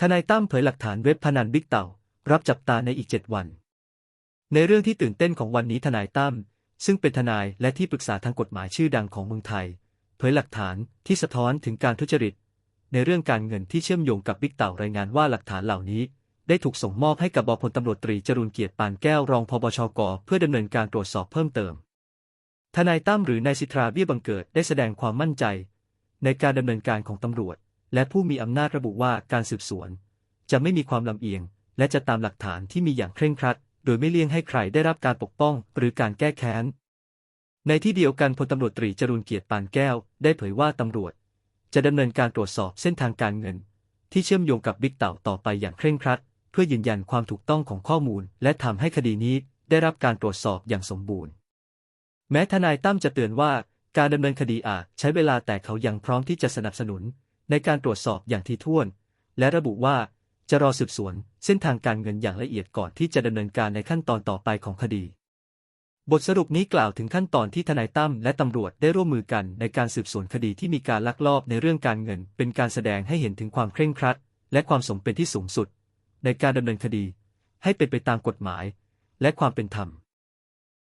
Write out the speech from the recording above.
ทนายตั้มเผยหลักฐานเว็บพนันบิ๊กเต่า รับจับตาในอีก 7 วัน ในเรื่องที่ตื่นเต้นของวันนี้ทนายตั้มซึ่งเป็นทนายและที่ปรึกษาทางกฎหมายชื่อดังของเมืองไทย เผยหลักฐานที่สะท้อนถึงการทุจริต ในเรื่องการเงินที่เชื่อมโยงกับบิ๊กเต่ารายงานว่าหลักฐานเหล่านี้ ได้ถูกส่งมอบให้กับบพลตำรวจตรีจรูนเกียรติปานแก้วรองพบชกเพื่อดำเนินการตรวจสอบเพิ่มเติม ทนายตั้มหรือนายสิทธาเบี้ยบังเกิดได้แสดงความมั่นใจ ในการดำเนินการของตำรวจ และผู้มีอำนาจระบุว่าการสืบสวน จะไม่มีความลำเอียง และจะตามหลักฐานที่มีอย่างเคร่งครัด โดยไม่เลี่ยงให้ใครได้รับการปกป้อง หรือการแก้แค้น ในที่เดียวกันพลตำรวจตรีจรูนเกียรติปานแก้ว ได้เผยว่าตำรวจ จะดำเนินการตรวจสอบเส้นทางการเงิน ที่เชื่อมโยงกับบิ๊กเต่าต่อไปอย่างเคร่งครัด เพื่อยืนยันความถูกต้องของข้อมูล และทำให้คดีนี้ได้รับการตรวจสอบอย่างสมบูรณ์ แม้ทนายตั้มจะเตือนว่าการดำเนินคดีอาจใช้เวลาแต่เขายังพร้อมที่จะสนับสนุน ในการตรวจสอบอย่างถี่ถ้วน และระบุว่าจะรอสืบสวนเส้นทางการเงินอย่างละเอียดก่อนที่จะดำเนินการในขั้นตอนต่อไปของคดี บทสรุปนี้กล่าวถึงขั้นตอนที่ทนายตั้มและตำรวจได้ร่วมมือกันในการสืบสวนคดีที่มีการลักลอบในเรื่องการเงิน เป็นการแสดงให้เห็นถึงความเคร่งครัด และความสมเป็นที่สูงสุด ในการดำเนินคดี ให้เป็นไปตามกฎหมาย และความเป็นธรรม